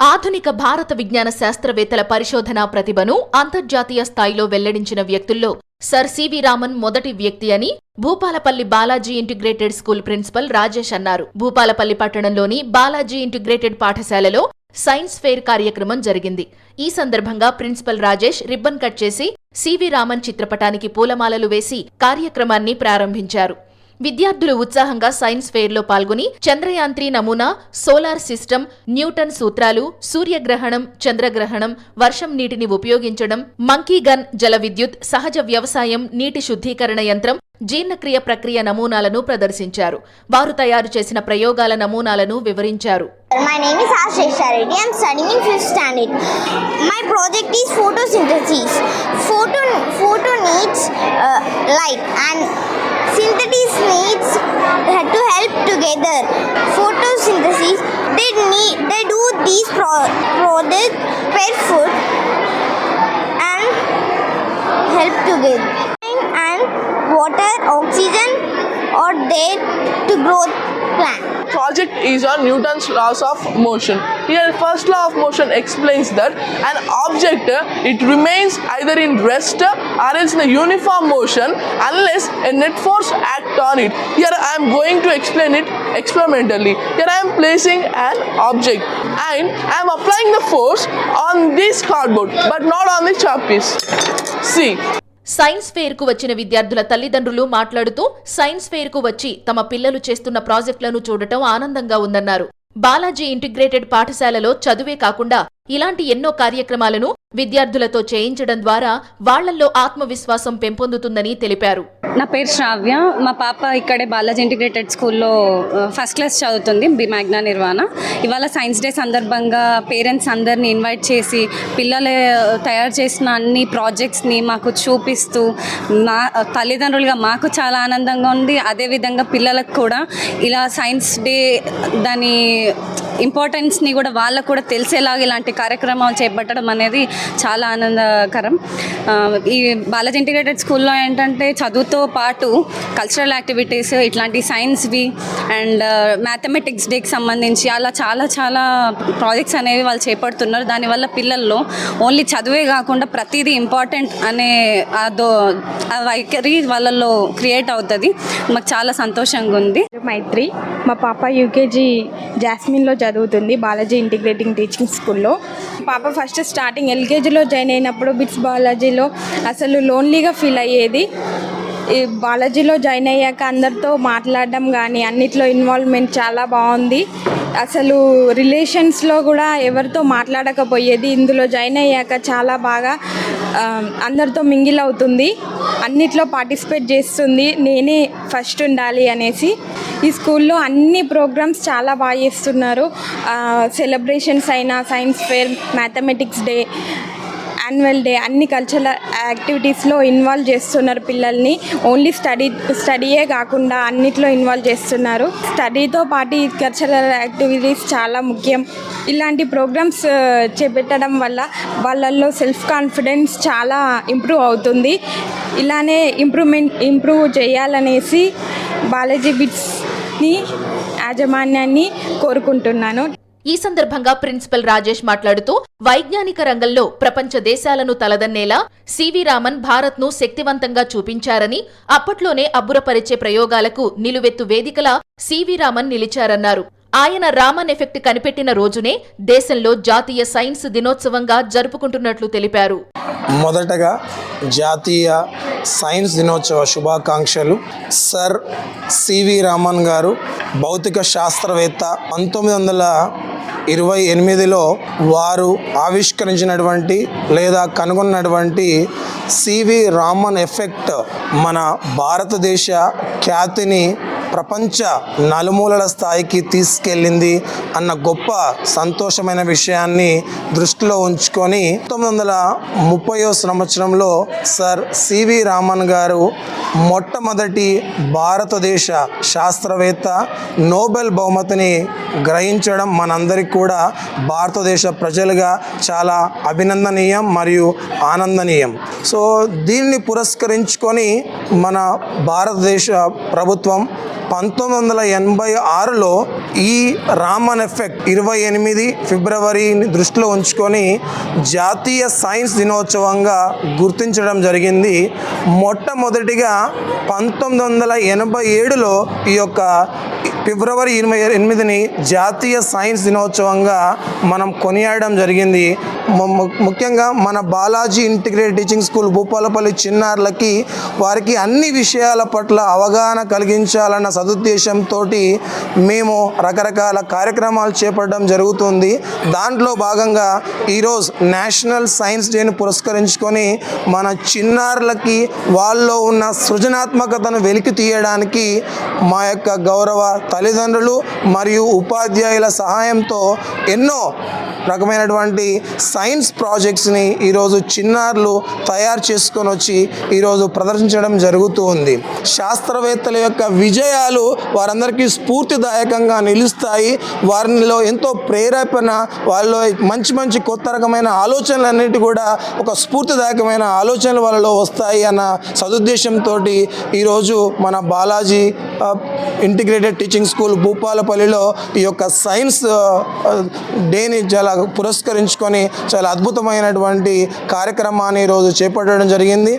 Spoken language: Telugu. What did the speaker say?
ఆధునిక భారత విజ్ఞాన శాస్త్రవేత్తల పరిశోధనా ప్రతిభను అంతర్జాతీయ స్థాయిలో వెల్లడించిన వ్యక్తుల్లో సర్ సివి రామన్ మొదటి వ్యక్తి అని Bhupalpally Balaji integrated school principal Rajesh అన్నారు. భూపాలపల్లి పట్టణంలోని బాలాజీ ఇంటిగ్రేటెడ్ పాఠశాలలో సైన్స్ ఫెయిర్ కార్యక్రమం జరిగింది. ఈ సందర్భంగా ప్రిన్సిపల్ రాజేష్ రిబ్బన్ కట్ చేసి సివి రామన్ చిత్రపటానికి పూలమాలలు వేసి కార్యక్రమాన్ని ప్రారంభించారు. విద్యార్థులు ఉత్సాహంగా సైన్స్ ఫెయిర్లో పాల్గొని చంద్రయాన్ త్రీ నమూనా సోలార్ సిస్టమ్ న్యూటన్ సూత్రాలు సూర్యగ్రహణం చంద్రగ్రహణం వర్షం నీటిని ఉపయోగించడం మంకీ గన్ జల విద్యుత్ సహజ వ్యవసాయం నీటి శుద్ధీకరణ యంత్రం జీర్ణక్రియ ప్రక్రియ నమూనాలను ప్రదర్శించారు వారు తయారు చేసిన ప్రయోగాల నమూనాలను వివరించారు My name is Ashish Reddy. I'm studying in fifth standard. My project is photosynthesis. Photo photo needs uh, light and together. Photosynthesis they need project is on Newton's laws of motion. Here, first law of motion explains that an object it remains either in rest or else in a uniform motion unless a net force act on it. Here, I am going to explain it experimentally. Here, I am placing an object and I am applying the force on this cardboard, but not on the chalk piece. See. Science ఫెయిర్కు వచ్చిన విద్యార్థుల తల్లిదండ్రులు మాట్లాడుతూ సైన్స్ ఫెయిర్కు వచ్చి తమ పిల్లలు చేస్తున్న ప్రాజెక్టులను చూడటం ఆనందంగా ఉందన్నారు. బాలాజీ ఇంటిగ్రేటెడ్ పాఠశాలలో చదువే కాకుండా ఇలాంటి ఎన్నో కార్యక్రమాలను విద్యార్థులతో చేయించడం ద్వారా వాళ్ళల్లో ఆత్మవిశ్వాసం పెంపొందుతుందని తెలిపారు. నా పేరు శ్రావ్య. మా పాప ఇక్కడే బాలాజీ ఇంటిగ్రేటెడ్ స్కూల్లో ఫస్ట్ క్లాస్ చదువుతుంది బి మ్యాగ్నా నిర్వాణ. ఇవాళ సైన్స్ డే సందర్భంగా పేరెంట్స్ అందరిని ఇన్వైట్ చేసి పిల్లలు తయారు చేసిన అన్ని ప్రాజెక్ట్స్ని మాకు చూపిస్తూ మా తల్లిదండ్రులుగా మాకు చాలా ఆనందంగా ఉంది అదేవిధంగా పిల్లలకు కూడా ఇలా సైన్స్ డే దాని ఇంపార్టెన్స్ని కూడా వాళ్ళకు కూడా తెలిసేలాగా ఇలాంటి కార్యక్రమం చేపట్టడం అనేది చాలా ఆనందకరం. ఈ బాలాజీ ఇంటిగ్రేటెడ్ స్కూల్లో ఏంటంటే చదువుతో పాటు కల్చరల్ యాక్టివిటీస్ ఇట్లాంటి సైన్స్వి అండ్ మ్యాథమెటిక్స్ డేకి సంబంధించి అలా చాలా చాలా ప్రాజెక్ట్స్ అనేవి వాళ్ళు చేపడుతున్నారు. దానివల్ల పిల్లల్లో ఓన్లీ చదువే కాకుండా ప్రతిదీ ఇంపార్టెంట్ అనే అదో వైఖరి వాళ్ళల్లో క్రియేట్ అవుతుంది. మాకు చాలా సంతోషంగా ఉంది. మైత్రి మా పాప యూకేజీ జాస్మిన్లో చదువుతుంది బాలాజీ ఇంటిగ్రేటింగ్ టీచింగ్ స్కూల్లో. పాప ఫస్ట్ స్టార్టింగ్ ఎల్ ఎల్కేజీలో జాయిన్ అయినప్పుడు బిట్స్ బాలాజీలో అసలు లోన్లీగా ఫీల్ అయ్యేది. ఈ బాలాజీలో జాయిన్ అయ్యాక అందరితో మాట్లాడడం కానీ అన్నిట్లో ఇన్వాల్వ్మెంట్ చాలా బాగుంది. అసలు రిలేషన్స్లో కూడా ఎవరితో మాట్లాడకపోయేది. ఇందులో జాయిన్ అయ్యాక చాలా బాగా అందరితో మింగిల్ అవుతుంది. అన్నిట్లో పార్టిసిపేట్ చేస్తుంది. నేనే ఫస్ట్ ఉండాలి అనేసి. ఈ స్కూల్లో అన్ని ప్రోగ్రామ్స్ చాలా బాగా చేస్తున్నారు. సెలబ్రేషన్స్ అయినా science fair mathematics day annual day అన్ని కల్చరల్ యాక్టివిటీస్లో ఇన్వాల్వ్ చేస్తున్నారు పిల్లల్ని. ఓన్లీ స్టడీ స్టడీయే కాకుండా అన్నిట్లో ఇన్వాల్వ్ చేస్తున్నారు. స్టడీతో పాటు ఈ కల్చరల్ యాక్టివిటీస్ చాలా ముఖ్యం. ఇలాంటి ప్రోగ్రామ్స్ చేపెట్టడం వల్ల వాళ్ళల్లో సెల్ఫ్ కాన్ఫిడెన్స్ చాలా ఇంప్రూవ్ అవుతుంది. ఇలానే ఇంప్రూవ్మెంట్ ఇంప్రూవ్ చేయాలనేసి బాలాజీ యాజమాన్యాన్ని కోరుకుంటున్నాను. ఈ సందర్భంగా ప్రిన్సిపల్ రాజేష్ మాట్లాడుతూ వైజ్ఞానిక రంగంలో ప్రపంచ దేశాలను తలదన్నేలా సివి రామన్ భారత్ను శక్తివంతంగా చూపించారని అప్పట్లోనే అబ్బురపరిచే ప్రయోగాలకు నిలువెత్తు వేదికలా సివి రామన్ నిలిచారన్నారు. ఆయన రామన్ ఎఫెక్ట్ కనిపెట్టిన రోజునే దేశంలో జాతీయ సైన్స్ దినోత్సవంగా జరుపుకుంటున్నట్లు తెలిపారు. మొదటగా జాతీయ సైన్స్ దినోత్సవ శుభాకాంక్షలు సర్ సివి రామన్ గారు భౌతిక శాస్త్రవేత్త. పంతొమ్మిది వందల ఇరవై ఎనిమిదిలో వారు ఆవిష్కరించినటువంటి లేదా కనుగొన్నటువంటి సివి రామన్ ఎఫెక్ట్ మన భారతదేశ ఖ్యాతిని ప్రపంచ నలుమూలల స్థాయికి తీసుకెళ్ళింది అన్న గొప్ప సంతోషమైన విషయాన్ని దృష్టిలో ఉంచుకొని పంతొమ్మిది వందల ముప్పయో సంవత్సరంలో సర్ సివి రామన్ గారు మొట్టమొదటి భారతదేశ శాస్త్రవేత్త నోబెల్ బహుమతిని గ్రహించడం మనందరికీ కూడా భారతదేశ ప్రజలుగా చాలా అభినందనీయం మరియు ఆనందనీయం. సో దీన్ని పురస్కరించుకొని మన భారతదేశ ప్రభుత్వం పంతొమ్మిది వందల ఎనభై ఆరులో ఈ రామన్ ఎఫెక్ట్ ఇరవై ఎనిమిది ఫిబ్రవరిని దృష్టిలో ఉంచుకొని జాతీయ సైన్స్ దినోత్సవంగా గుర్తించడం జరిగింది. మొట్టమొదటిగా పంతొమ్మిది వందల ఎనభై ఏడులో ఈ యొక్క ఫిబ్రవరి ఇరవై ఎనిమిదిని జాతీయ సైన్స్ దినోత్సవంగా మనం కొనియాడడం జరిగింది. ముఖ్యంగా మన Balaji integrated teaching school Bhupalpally చిన్నారులకి వారికి అన్ని విషయాల పట్ల అవగాహన కలిగించాలన్న సదుద్దేశంతో మేము రకరకాల కార్యక్రమాలు చేపట్టడం జరుగుతుంది. దాంట్లో భాగంగా ఈరోజు నేషనల్ సైన్స్ డేని పురస్కరించుకొని మన చిన్నారులకి వాళ్ళలో ఉన్న సృజనాత్మకతను వెలికి తీయడానికి మా యొక్క గౌరవ తల్లిదండ్రులు మరియు ఉపాధ్యాయుల సహాయంతో ఎన్నో రకమైనటువంటి సైన్స్ ప్రాజెక్ట్స్ని ఈరోజు చిన్నారులు తయారు చేసుకొని వచ్చి ఈరోజు ప్రదర్శించడం జరుగుతూ ఉంది. శాస్త్రవేత్తల యొక్క విజయాలు వారందరికీ స్ఫూర్తిదాయకంగా నిలుస్తాయి. వారిలో ఎంతో ప్రేరేపణ వాళ్ళలో మంచి మంచి కొత్త రకమైన ఆలోచనలన్నిటి కూడా ఒక స్ఫూర్తిదాయకమైన ఆలోచనలు వాళ్ళలో వస్తాయి అన్న సదుద్దేశంతో ఈరోజు మన బాలాజీ ఇంటిగ్రేటెడ్ టీచింగ్ స్కూల్ భూపాలపల్లిలో ఈ యొక్క సైన్స్ డేని uh, uh, చాలా పురస్కరించుకొని చాలా అద్భుతమైనటువంటి కార్యక్రమాన్ని ఈరోజు చేపట్టడం జరిగింది.